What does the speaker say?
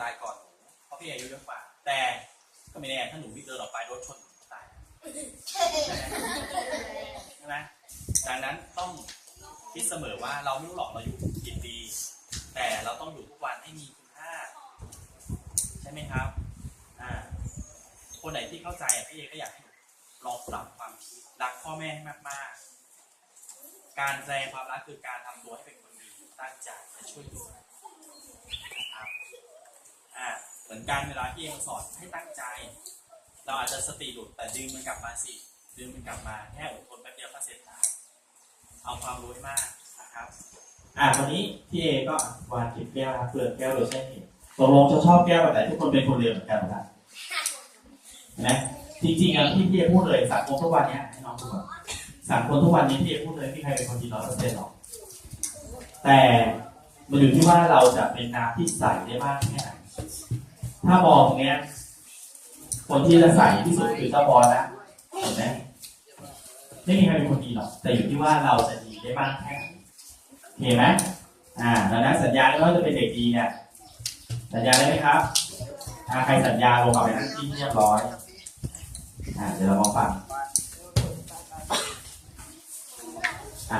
ตายก่อนหนูเพราะพี่อายุเยอะกว่า แต่ก็ไม่แน่ถ้าหนูวิ่งเดินออกไปรถชนหนูตายใช่ไหมดังนั้นต้องคิดเสมอว่าเราไม่รู้หรอกเราอยู่กี่ปี แต่เราต้องอยู่ทุกวันให้มีคุณค่าใช่ไหมครับอ่าคนไหนที่เข้าใจพี่เอก็อยากให้ลองปรับความคิดรักพ่อแม่ให้มากๆ การแสดงความรักคือการทำตัวให้เป็นคนดีตั้งใจและช่วยเหลือนะครับ อ่า เหมือนกันเวลาที่เองสอนให้ตั้งใจ เราอาจจะสติหลุดแต่ดึงมันกลับมาสิ ดึงมันกลับมาแค่อดทนแป๊บเดียวก็เสร็จแล้วเอาความรู้ให้มากนะครับ อ่าวันนี้พี่เอก็วางจิบแก้วนะเปลือกแก้วโดยใช่เหตุตกลงจะชอบแก้วแบบไหนทุกคนเป็นคนเรียนเหมือนกันนะเห็นไหมจริงๆอะที่พี่เอพูดเลยสังคมทุกวันเนี้ยให้น้องดูก่อนสังคมทุกวันนี้พี่เอพูดเลยไม่มีใครเป็นคนดีร้อยเปอร์เซ็นต์หรอกแต่มันอยู่ที่ว่าเราจะเป็นน้ำที่ใสได้มากแค่ไหน ถ้ามองเนี้ย คนที่จะใสที่สุดคือเจ้าบอลนะเห็นไหมไม่มีใครเป็นคนดีหรอก แต่อยู่ที่ว่าเราจะดีได้มากแค่ไหนเห็นไหมอ่าดังนั้นสัญญาที่ว่าจะเป็นเด็กดีเนี่ยสัญญาได้ไหมครับอ่าใครสัญญาลงกับไปนั่งที่เรียบร้อยอ่าเดี๋ยวเรามาฟังอะ